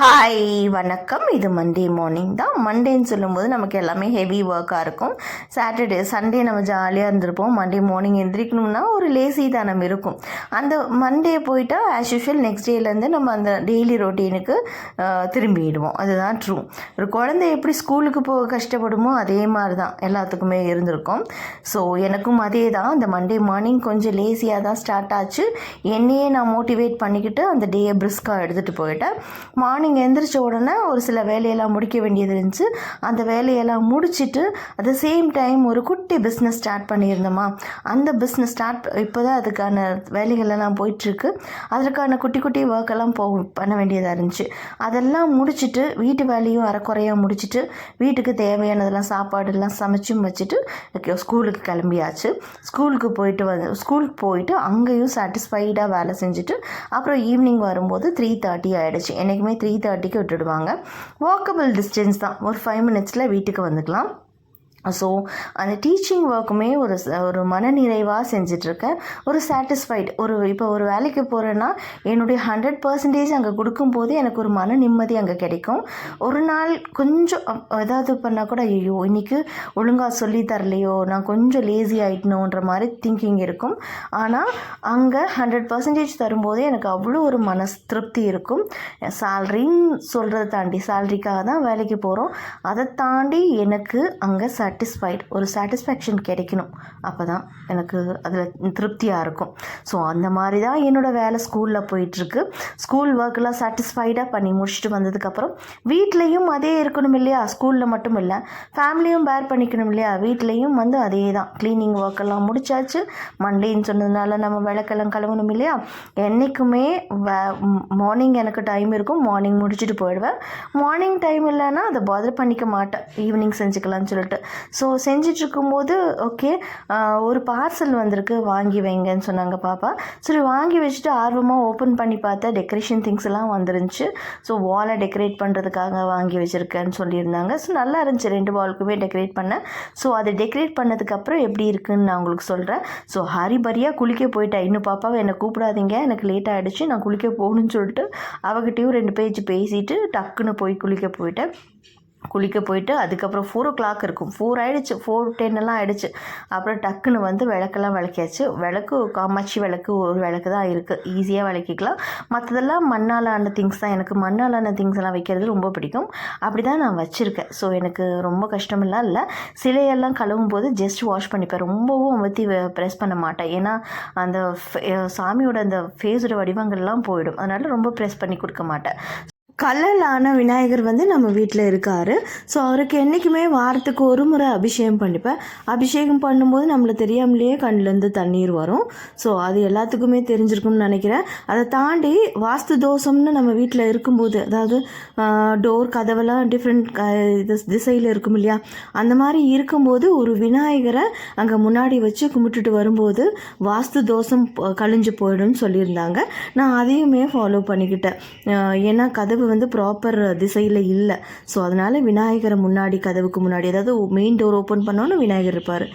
Hi வணக்கம். இது Monday morning தான். மண்டேன்னு சொல்லும்போது நமக்கு எல்லாமே ஹெவி ஒர்க்காக இருக்கும். சாட்டர்டே சண்டே நம்ம ஜாலியாக இருந்திருப்போம். மண்டே மார்னிங் எந்திரிக்கணும்னா ஒரு லேசி தானம் இருக்கும். அந்த மண்டே போயிட்டால் ஆஸ் யூஷுவல் நெக்ஸ்ட் டேலேருந்து நம்ம அந்த டெய்லி ரொட்டீனுக்கு திரும்பிடுவோம். அதுதான் ட்ரூ ஒரு குழந்தை எப்படி ஸ்கூலுக்கு போக கஷ்டப்படுமோ அதே மாதிரி தான் எல்லாத்துக்குமே இருந்திருக்கும். ஸோ எனக்கும் அதே தான் அந்த மண்டே மார்னிங் கொஞ்சம் லேசியாக தான் ஸ்டார்ட் ஆச்சு. என்னையே நான் மோட்டிவேட் பண்ணிக்கிட்டு அந்த டேயை பிரிஸ்காக எடுத்துகிட்டு போயிட்டேன். மார்னிங் எந்திரிச்ச உடனே ஒரு சில வேலையெல்லாம் முடிக்க வேண்டியது இருந்துச்சு. அந்த வேலையெல்லாம் முடிச்சுட்டு அட் த சேம் டைம் ஒரு குட்டி பிஸ்னஸ் ஸ்டார்ட் பண்ணியிருந்தோமா? அந்த பிஸ்னஸ் ஸ்டார்ட் இப்போ தான் அதுக்கான வேலைகள் எல்லாம் போயிட்டுருக்கு. அதற்கான குட்டி குட்டி ஒர்க் எல்லாம் போ பண்ண வேண்டியதாக இருந்துச்சு. அதெல்லாம் முடிச்சுட்டு வீட்டு வேலையும் அறக்குறையாக முடிச்சுட்டு வீட்டுக்கு தேவையானதெல்லாம் சாப்பாடெல்லாம் சமைச்சும் வச்சுட்டு ஸ்கூலுக்கு கிளம்பியாச்சு. ஸ்கூலுக்கு போயிட்டு வந்து ஸ்கூலுக்கு போயிட்டு அங்கேயும் சாட்டிஸ்ஃபைடாக வேலை செஞ்சுட்டு அப்புறம் ஈவினிங் வரும்போது த்ரீ தேர்ட்டி ஆகிடுச்சு என்றைக்குமே த்ரீ தேர்ட்டிக்கு விட்டுடுவாங்க. வாக்கபிள் டிஸ்டன்ஸ் தான். ஒரு ஃபைவ் மினிட்ஸில் வீட்டுக்கு வந்துக்கலாம். ஸோ அந்த டீச்சிங் ஒர்க்குமே ஒரு ஒரு மனநிறைவாக செஞ்சிட்ருக்கேன். ஒரு சாட்டிஸ்ஃபைட் ஒரு இப்போ ஒரு வேலைக்கு போகிறேன்னா என்னுடைய ஹண்ட்ரட் பர்சன்டேஜ் அங்கே கொடுக்கும்போது எனக்கு ஒரு மன நிம்மதி அங்கே கிடைக்கும். ஒரு நாள் கொஞ்சம் ஏதாவது பண்ணால் கூட ஐயோ இன்னைக்கு ஒழுங்காக சொல்லி தரலையோ நான் கொஞ்சம் லேசி ஆகிட்டணுன்ற மாதிரி திங்கிங் இருக்கும். ஆனால் அங்கே ஹண்ட்ரட் பர்சன்டேஜ் தரும்போது எனக்கு அவ்வளோ ஒரு மன திருப்தி இருக்கும். சேல்ரின்னு சொல்கிறத தாண்டி சேல்ரிக்காக தான் வேலைக்கு போகிறோம் அதை தாண்டி எனக்கு அங்கே சாட்டிஸ்ஃபைட் ஒரு சாட்டிஸ்ஃபேக்ஷன் கிடைக்கணும். அப்போ தான் எனக்கு அதில் திருப்தியாக இருக்கும். ஸோ அந்த மாதிரி தான் என்னோடய வேலை ஸ்கூலில் போயிட்டுருக்கு. ஸ்கூல் ஒர்க்கெலாம் சாட்டிஸ்ஃபைடாக பண்ணி முடிச்சுட்டு வந்ததுக்கப்புறம் வீட்லேயும் அதே இருக்கணும் இல்லையா? ஸ்கூலில் மட்டும் இல்லை ஃபேமிலியும் பேர் பண்ணிக்கணும் இல்லையா? வீட்லேயும் வந்து அதே தான் க்ளீனிங் ஒர்க்கெல்லாம் முடிச்சாச்சு. மண்டேன்னு சொன்னதுனால நம்ம விளக்கெல்லாம் கழுவணும் இல்லையா? என்றைக்குமே மார்னிங் எனக்கு டைம் இருக்கும். மார்னிங் முடிச்சுட்டு போயிடுவேன். மார்னிங் டைம் இல்லைன்னா அதை பாதர் பண்ணிக்க மாட்டேன். ஈவினிங் செஞ்சுக்கலாம்னு சொல்லிட்டு. ஸோ செஞ்சிட்ருக்கும்போது ஓகே ஒரு பார்சல் வந்திருக்கு வாங்கி வைங்கன்னு சொன்னாங்க பாப்பா. சரி வாங்கி வச்சுட்டு ஆர்வமாக ஓப்பன் பண்ணி பார்த்தா டெக்கரேஷன் திங்ஸ் எல்லாம் வந்துருந்துச்சு. ஸோ வாலை டெக்கரேட் பண்ணுறதுக்காக வாங்கி வச்சுருக்கேன்னு சொல்லியிருந்தாங்க. ஸோ நல்லா இருந்துச்சு ரெண்டு வாலுக்குமே டெக்கரேட் பண்ணேன் ஸோ அதை டெக்கரேட் பண்ணதுக்கப்புறம் எப்படி இருக்குன்னு நான் உங்களுக்கு சொல்கிறேன் ஸோ ஹரிபரியாக குளிக்க போயிட்டேன் இன்னும் பாப்பாவை என்னை கூப்பிடாதீங்க எனக்கு லேட் ஆகிடுச்சு நான் குளிக்க போகணும்னு சொல்லிட்டு அவகிட்டையும் ரெண்டு பேஜ் பேசிட்டு டக்குன்னு போய் குளிக்க போயிட்டேன். குளிக்க போயிட்டு அதுக்கப்புறம் ஃபோர் ஓ கிளாக் இருக்கும் ஃபோர் ஆகிடுச்சு ஃபோர் டென் எல்லாம் ஆயிடுச்சு. அப்புறம் டக்குன்னு வந்து விளக்கெல்லாம் விளக்கியாச்சு. விளக்கு காமாட்சி விளக்கு ஒரு விளக்கு தான் இருக்குது ஈஸியாக விளக்கிக்கலாம். மற்றதெல்லாம் மண்ணாலான திங்ஸ் தான். எனக்கு மண்ணாலான திங்ஸ் எல்லாம் வைக்கிறது ரொம்ப பிடிக்கும். அப்படி தான் நான் வச்சுருக்கேன். ஸோ எனக்கு ரொம்ப கஷ்டமெல்லாம் இல்லை. சிலையெல்லாம் கழுவும் போது ஜஸ்ட் வாஷ் பண்ணிப்பேன். ரொம்பவும் அமர்த்தி ப்ரெஸ் பண்ண மாட்டேன். ஏன்னா அந்த ஃபே- சாமியோட அந்த ஃபேஸோட வடிவங்கள்லாம் போயிடும். அதனால் ரொம்ப ப்ரெஸ் பண்ணி கொடுக்க மாட்டேன். கல்லலான விநாயகர் வந்து நம்ம வீட்டில் இருக்கார். ஸோ அவருக்கு என்றைக்குமே வாரத்துக்கு ஒரு முறை அபிஷேகம் பண்ணிப்பேன். அபிஷேகம் பண்ணும்போது நம்மளுக்கு தெரியாமலேயே கண்ணிலேருந்து தண்ணீர் வரும். ஸோ அது எல்லாத்துக்குமே தெரிஞ்சிருக்கும்னு நினைக்கிறேன். அதை தாண்டி வாஸ்து தோஷம்னு நம்ம வீட்டில் இருக்கும்போது அதாவது டோர் கதவெல்லாம் டிஃப்ரெண்ட் இது திசையில் இருக்கும் இல்லையா? அந்த மாதிரி இருக்கும்போது ஒரு விநாயகரை அங்கே முன்னாடி வச்சு கும்பிட்டுட்டு வரும்போது வாஸ்து தோஷம் கழிஞ்சு போயிடும்னு சொல்லியிருந்தாங்க. நான் அதையுமே ஃபாலோ பண்ணிக்கிட்டேன். ஏன்னா கதவு வந்து ப்ராப்பர் திசையில் இல்லை. ஸோ அதனால் விநாயகரை முன்னாடி கதவுக்கு முன்னாடி அதாவது மெயின் டோர் ஓப்பன் பண்ணோன்னு விநாயகர் இருப்பார்.